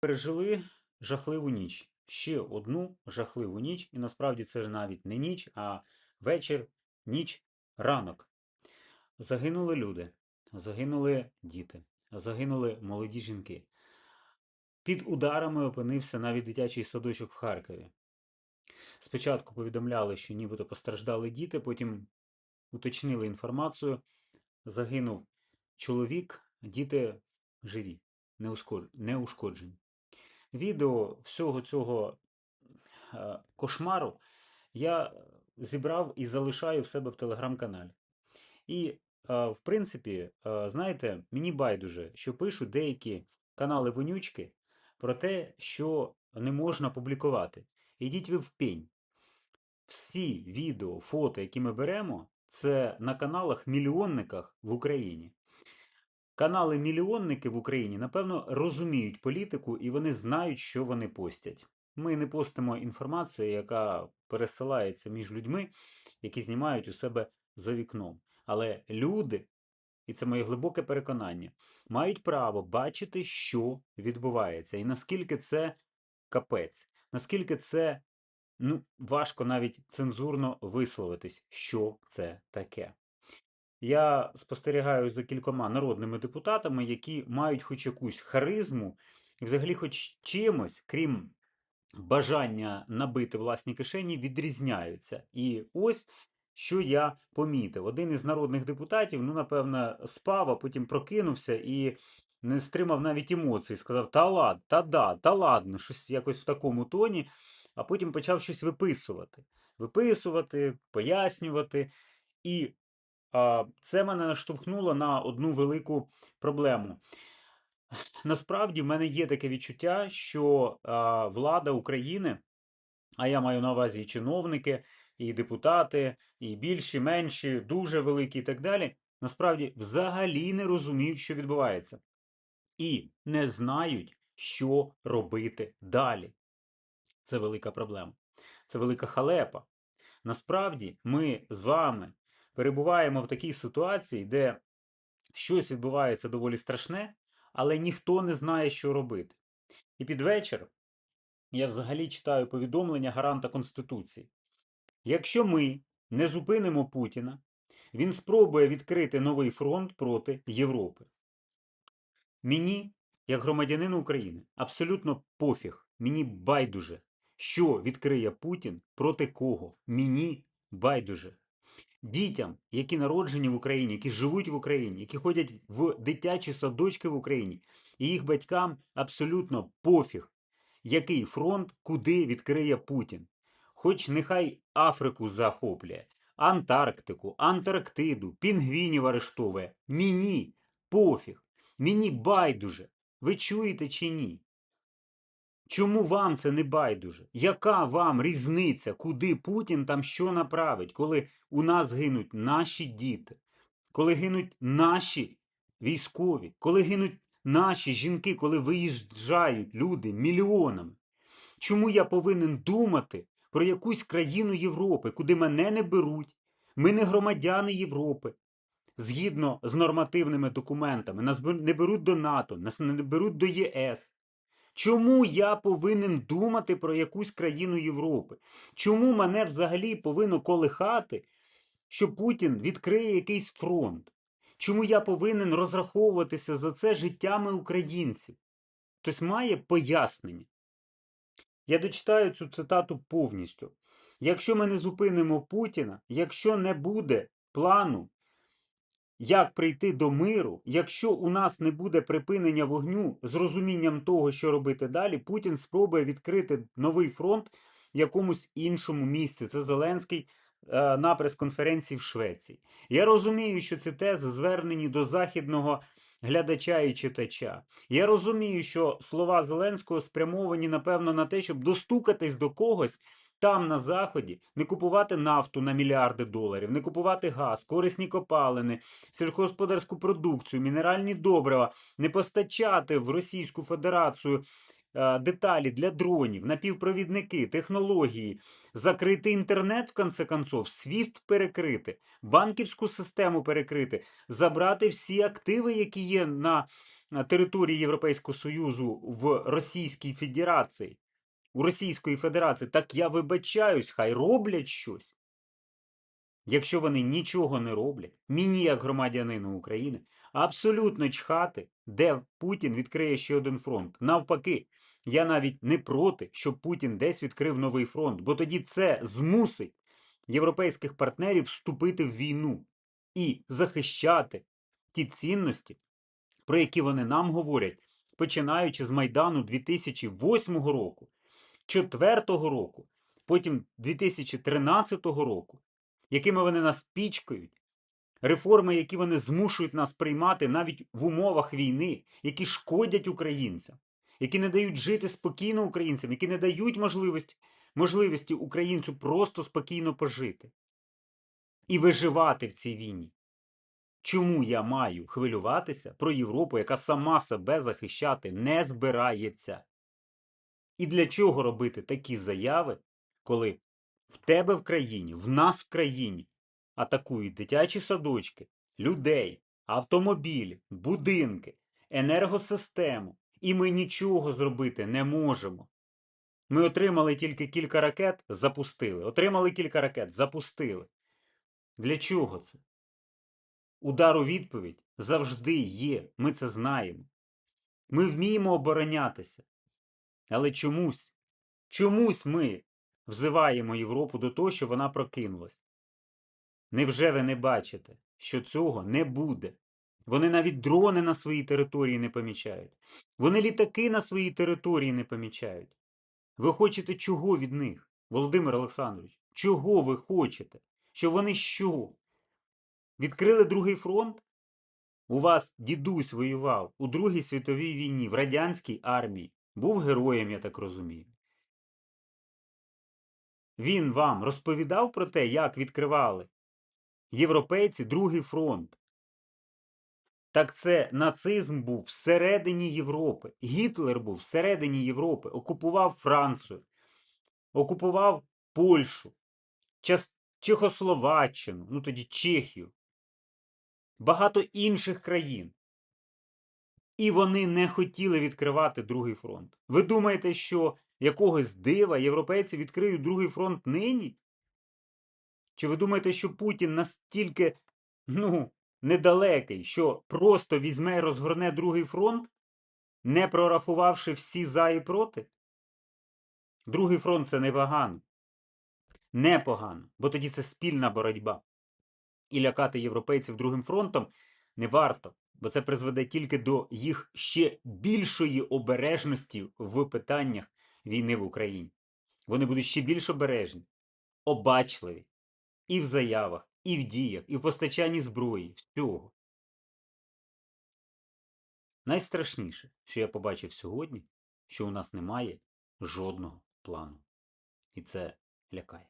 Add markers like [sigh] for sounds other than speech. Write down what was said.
пережили жахливу ніч. Ще одну жахливу ніч, і насправді це ж навіть не ніч, а вечір, ніч, ранок. Загинули люди, загинули діти, загинули молоді жінки. Під ударами опинився навіть дитячий садочок в Харкові. Спочатку повідомляли, що нібито постраждали діти, потім уточнили інформацію. Загинув чоловік, діти живі, неушкоджені. Відео всього цього е, кошмару я зібрав і залишаю в себе в телеграм-каналі. І, е, в принципі, е, знаєте, мені байдуже, що пишуть деякі канали вонючки про те, що не можна публікувати. Ідіть ви в пень. Всі відео, фото, які ми беремо, це на каналах мільйонниках в Україні. Канали мільйонники в Україні, напевно, розуміють політику і вони знають, що вони постять. Ми не постимо інформацію, яка пересилається між людьми, які знімають у себе за вікном. Але люди, і це моє глибоке переконання, мають право бачити, що відбувається, і наскільки це капець, наскільки це ну, важко навіть цензурно висловитись, що це таке. Я спостерігаю за кількома народними депутатами, які мають хоч якусь харизму, і взагалі, хоч чимось, крім бажання набити власні кишені, відрізняються. І ось що я помітив. Один із народних депутатів, ну, напевно, спав, а потім прокинувся і не стримав навіть емоцій. Сказав: Та лад, та да, та ладно, щось якось в такому тоні, а потім почав щось виписувати. Виписувати, пояснювати. І це мене наштовхнуло на одну велику проблему. [sighs] Насправді, в мене є таке відчуття, що влада України, а я маю на увазі і чиновники, і депутати, і більші, менші, дуже великі і так далі, насправді взагалі не розуміють, що відбувається. І не знають, що робити далі. Це велика проблема. Це велика халепа. Насправді, ми з вами перебуваємо в такій ситуації, де щось відбувається доволі страшне, але ніхто не знає, що робити. І під вечір я взагалі читаю повідомлення гаранта Конституції. Якщо ми не зупинимо Путіна, він спробує відкрити новий фронт проти Європи. Мені, як громадянину України, абсолютно пофіг, мені байдуже, що відкриє Путін проти кого. Мені байдуже. Дітям, які народжені в Україні, які живуть в Україні, які ходять в дитячі садочки в Україні, і їх батькам абсолютно пофіг, який фронт куди відкриє Путін. Хоч нехай Африку захоплює, Антарктику, Антарктиду, пінгвінів арештовує. Мені пофіг, мені байдуже. Ви чуєте чи ні? Чому вам це не байдуже? Яка вам різниця, куди Путін там що направить, коли у нас гинуть наші діти, коли гинуть наші військові, коли гинуть наші жінки, коли виїжджають люди мільйонами? Чому я повинен думати про якусь країну Європи, куди мене не беруть? Ми не громадяни Європи. Згідно з нормативними документами, нас не беруть до НАТО, нас не беруть до ЄС. Чому я повинен думати про якусь країну Європи? Чому мене взагалі повинно колихати, що Путін відкриє якийсь фронт? Чому я повинен розраховуватися за це життями українців? Хтось має пояснення. Я дочитаю цю цитату повністю. Якщо ми не зупинимо Путіна, якщо не буде плану, як прийти до миру, якщо у нас не буде припинення вогню з розумінням того, що робити далі, Путін спробує відкрити новий фронт якомусь іншому місці. Це Зеленський е, на прес-конференції в Швеції. Я розумію, що ці тези звернені до західного глядача і читача. Я розумію, що слова Зеленського спрямовані, напевно, на те, щоб достукатись до когось. Там на заході не купувати нафту на мільярди доларів, не купувати газ, корисні копалини, сільськогосподарську продукцію, мінеральні добрива, не постачати в Російську Федерацію е, деталі для дронів, напівпровідники, технології, закрити інтернет, в конце концов, свіфт перекрити, банківську систему перекрити, забрати всі активи, які є на території Європейського Союзу в Російській Федерації, у Російської Федерації, так я вибачаюсь, хай роблять щось. Якщо вони нічого не роблять, мені, як громадянину України, абсолютно чхати, де Путін відкриє ще один фронт. Навпаки, я навіть не проти, щоб Путін десь відкрив новий фронт, бо тоді це змусить європейських партнерів вступити в війну і захищати ті цінності, про які вони нам говорять, починаючи з Майдану 2008 року, 2004 року, потім 2013 року, якими вони нас пічкають, реформи, які вони змушують нас приймати навіть в умовах війни, які шкодять українцям, які не дають жити спокійно українцям, які не дають можливості, можливості українцю просто спокійно пожити і виживати в цій війні. Чому я маю хвилюватися про Європу, яка сама себе захищати не збирається? І для чого робити такі заяви, коли в тебе в країні, в нас в країні атакують дитячі садочки, людей, автомобілі, будинки, енергосистему, і ми нічого зробити не можемо. Ми отримали тільки кілька ракет, запустили. Отримали кілька ракет, запустили. Для чого це? Удар у відповідь завжди є, ми це знаємо. Ми вміємо оборонятися. Але чомусь, чомусь ми взиваємо Європу до того, що вона прокинулась. Невже ви не бачите, що цього не буде? Вони навіть дрони на своїй території не помічають. Вони літаки на своїй території не помічають. Ви хочете чого від них, Володимир Олександрович? Чого ви хочете? Що вони що? Відкрили другий фронт? У вас дідусь воював у Другій світовій війні в радянській армії. Був героєм, я так розумію. Він вам розповідав про те, як відкривали європейці другий фронт. Так це нацизм був всередині Європи. Гітлер був всередині Європи, окупував Францію, окупував Польщу, Чехословаччину, ну тоді Чехію, багато інших країн. І вони не хотіли відкривати другий фронт. Ви думаєте, що якогось дива європейці відкриють другий фронт нині? Чи ви думаєте, що Путін настільки, ну, недалекий, що просто візьме і розгорне другий фронт, не прорахувавши всі за і проти? Другий фронт це непогано. Непогано, бо тоді це спільна боротьба. І лякати європейців другим фронтом не варто, бо це призведе тільки до їх ще більшої обережності в питаннях війни в Україні. Вони будуть ще більш обережні, обачливі і в заявах, і в діях, і в постачанні зброї, всього. Найстрашніше, що я побачив сьогодні, що у нас немає жодного плану. І це лякає.